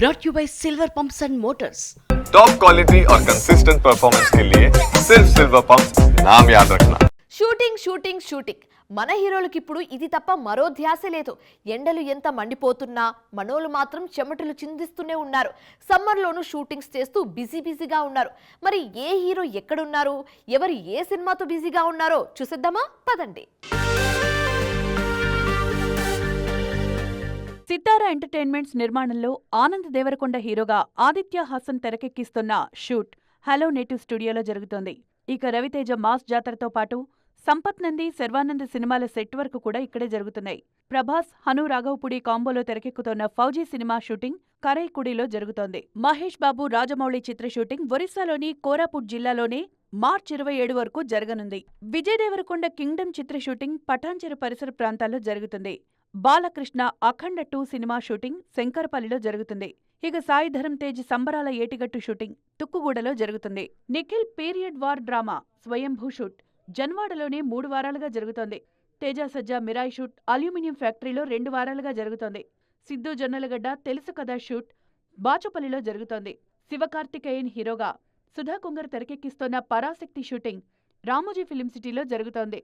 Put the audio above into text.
brought you by Silver Pumps and Motors. Top quality और consistent performance के लिए सिर्फ सिल्वर पंप नाम याद रखना షూటింగ్ షూటింగ్ షూటింగ్ మన హీరోలకి ఇప్పుడు ఇది తప్ప మరో ధ్యాస లేదు ఎండలు ఎంత మండిపోతున్నా మనోళ్ళు మాత్రం చెమటలు చిందిస్తూనే ఉన్నారు సమ్మర్లోనూ షూటింగ్స్ చేస్తూ బిజీ బిజీగా ఉన్నారు మరి ఏ హీరో ఎక్కడున్నారు ఎవరు ఏ సినిమాతో బిజీగా ఉన్నారో చూసేద్దామా పదండి సితారా ఎంటర్టైన్మెంట్స్ నిర్మాణంలో ఆనంద్ దేవరకొండ హీరోగా ఆదిత్య హాసన్ తెరకెక్కిస్తున్న షూట్ హలో నేటివ్ స్టూడియోలో జరుగుతోంది. ఇక రవితేజ మాస్ జాతరతో పాటు సంపత్ నంది శర్వానంద్ సినిమాల సెట్ వరకు కూడా ఇక్కడే జరుగుతున్నాయి. ప్రభాస్ హను రాఘవపుడి కాంబోలో తెరకెక్కుతోన్న ఫౌజీ సినిమా షూటింగ్ కరైకుడిలో జరుగుతోంది. మహేష్ బాబు రాజమౌళి చిత్ర షూటింగ్ ఒరిస్సాలోని కోరాపుట్ జిల్లాలోనే మార్చి ఇరవై ఏడు వరకు జరగనుంది. విజయ్ దేవరకొండ కింగ్డమ్ చిత్ర షూటింగ్ పటాంచెరు పరిసర ప్రాంతాల్లో జరుగుతుంది. Balakrishna Akhanda two cinema shooting శంకరపల్లిలో జరుగుతుంది. ఇక సాయిధరం తేజ్ సంబరాల ఏటిగట్టు షూటింగ్ తుక్కుగూడలో జరుగుతుంది. Nikhil period war drama Swayambhu shoot జన్వాడలోనే మూడు వారాలుగా జరుగుతోంది. తేజ సజ్జా మిరాయ్ షూట్ అల్యూమినియం ఫ్యాక్టరీలో రెండు వారాలుగా జరుగుతోంది. సిద్ధు జొన్నలగడ్డ తెలుసు కదా షూట్ బాచుపల్లిలో జరుగుతోంది. శివకార్తికేయన్ హీరోగా సుధా కొంగర్ తెరకెక్కిస్తోన్న పరాశక్తి షూటింగ్ రామోజీ ఫిలిం సిటీలో జరుగుతోంది.